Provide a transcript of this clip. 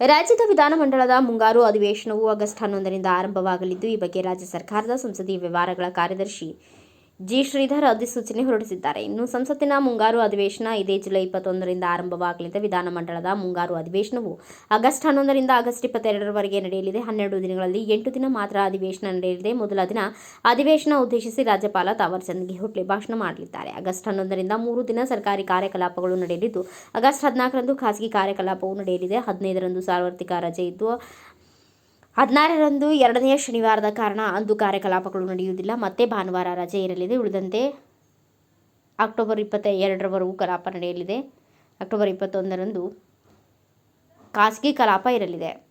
ರಾಜ್ಯದ ವಿಧಾನಮಂಡಲದ ಮುಂಗಾರು ಅಧಿವೇಶನವು ಆಗಸ್ಟ್ ಹನ್ನೊಂದರಿಂದ ಆರಂಭವಾಗಲಿದ್ದು ಈ ಬಗ್ಗೆ ರಾಜ್ಯ ಸರ್ಕಾರದ ಸಂಸದೀಯ ವ್ಯವಹಾರಗಳ ಕಾರ್ಯದರ್ಶಿ ಜಿ. ಶ್ರೀಧರ್ ಅಧಿಸೂಚನೆ ಹೊರಡಿಸಿದ್ದಾರೆ. ಇನ್ನು ಸಂಸತ್ತಿನ ಮುಂಗಾರು ಅಧಿವೇಶನ ಇದೇ ಜುಲೈ ಇಪ್ಪತ್ತೊಂದರಿಂದ ಆರಂಭವಾಗಲಿದೆ. ವಿಧಾನಮಂಡಲದ ಮುಂಗಾರು ಅಧಿವೇಶನವು ಆಗಸ್ಟ್ ಹನ್ನೊಂದರಿಂದ ಆಗಸ್ಟ್ ಇಪ್ಪತ್ತೆರಡರವರೆಗೆ ನಡೆಯಲಿದೆ. ಹನ್ನೆರಡು ದಿನಗಳಲ್ಲಿ ಎಂಟು ದಿನ ಮಾತ್ರ ಅಧಿವೇಶನ ನಡೆಯಲಿದೆ. ಮೊದಲ ದಿನ ಅಧಿವೇಶನ ಉದ್ದೇಶಿಸಿ ರಾಜ್ಯಪಾಲ ತಾವರ್ಚಂದ್ ಗೆಹ್ಲೋಟ್ಲೆ ಭಾಷಣ ಮಾಡಲಿದ್ದಾರೆ. ಆಗಸ್ಟ್ ಹನ್ನೊಂದರಿಂದ ಮೂರು ದಿನ ಸರ್ಕಾರಿ ಕಾರ್ಯಕಲಾಪಗಳು ನಡೆಯಲಿದ್ದು, ಆಗಸ್ಟ್ ಹದಿನಾಲ್ಕರಂದು ಖಾಸಗಿ ಕಾರ್ಯಕಲಾಪವು ನಡೆಯಲಿದೆ. ಹದಿನೈದರಂದು ಸಾರ್ವತ್ರಿಕ ರಜೆ ಇದ್ದು ಹದಿನಾರರಂದು ಎರಡನೆಯ ಶನಿವಾರದ ಕಾರಣ ಅಂದು ಕಾರ್ಯಕಲಾಪಗಳು ನಡೆಯುವುದಿಲ್ಲ. ಮತ್ತೆ ಭಾನುವಾರ ರಜೆ ಇರಲಿದೆ. ಉಳಿದಂತೆ ಅಕ್ಟೋಬರ್ ಇಪ್ಪತ್ತ ಎರಡರವರೆಗೂ ಕಲಾಪ ನಡೆಯಲಿದೆ. ಅಕ್ಟೋಬರ್ ಇಪ್ಪತ್ತೊಂದರಂದು ಖಾಸಗಿ ಕಲಾಪ ಇರಲಿದೆ.